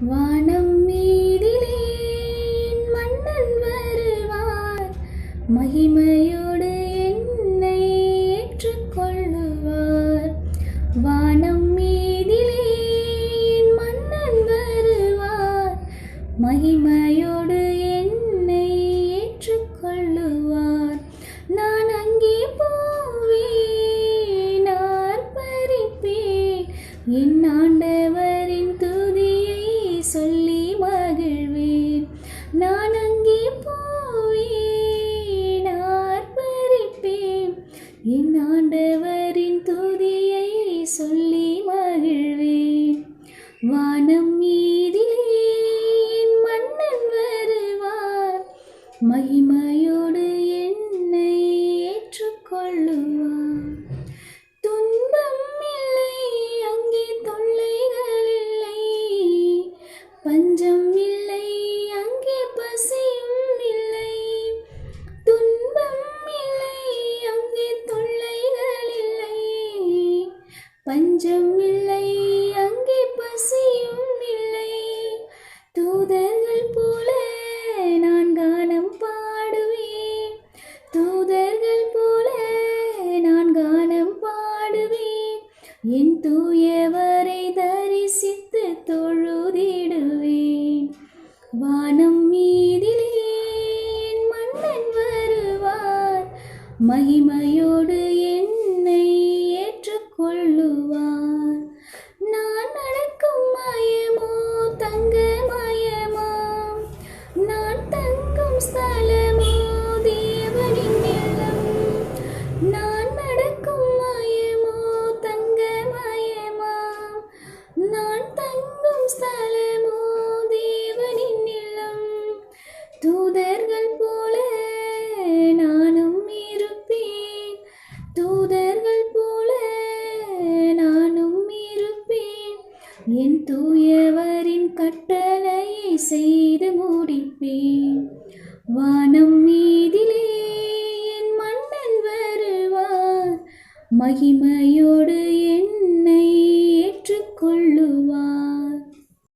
வானம் மீதிலே மன்னன் வருவார். மகிமையோடு என்னை ஏற்றுக்கொள்ளுவார். வானம் மீதிலே மன்னன் வருவார். மகிமையோடு என்னை ஏற்றுக்கொள்ளுவார். நான் அங்கே போவேன் பறிப்பேன் என் ஆண்டவரின் துதியை சொல்லி மகிழ்வேன். நான் அங்கே போவேன் ஆர்ப்பரிப்பேன். என் ஆண்டவரின் துதியை சொல்லி மகிழ்வேன். வானம் மீதிலே மன்னன் வருவார். மகிமையோடு பஞ்சம் இல்லை அங்கே பசியும் இல்லை. துன்பம் இல்லை அங்கே தொல்லைகள் இல்லை. பஞ்சம் இல்லை அங்கே பசியும் இல்லை. தூதர்கள் போல நான் கானம் பாடுவேன். தூதர்கள் போல நான் கானம் பாடுவேன். என் தூயவரை தான் மகிமையோடு என்னை ஏற்றுக்கொள்ளுவார். நான் நடக்கும் மயமோ தங்க மயமாம் நான் தங்கும் ஸ்தலமோ தேவனின் நிலம். நான் என் தூயவரின் கட்டளையை செய்து முடிப்பேன். வானம் மீதிலே என் மன்னன் வருவார். மகிமையோடு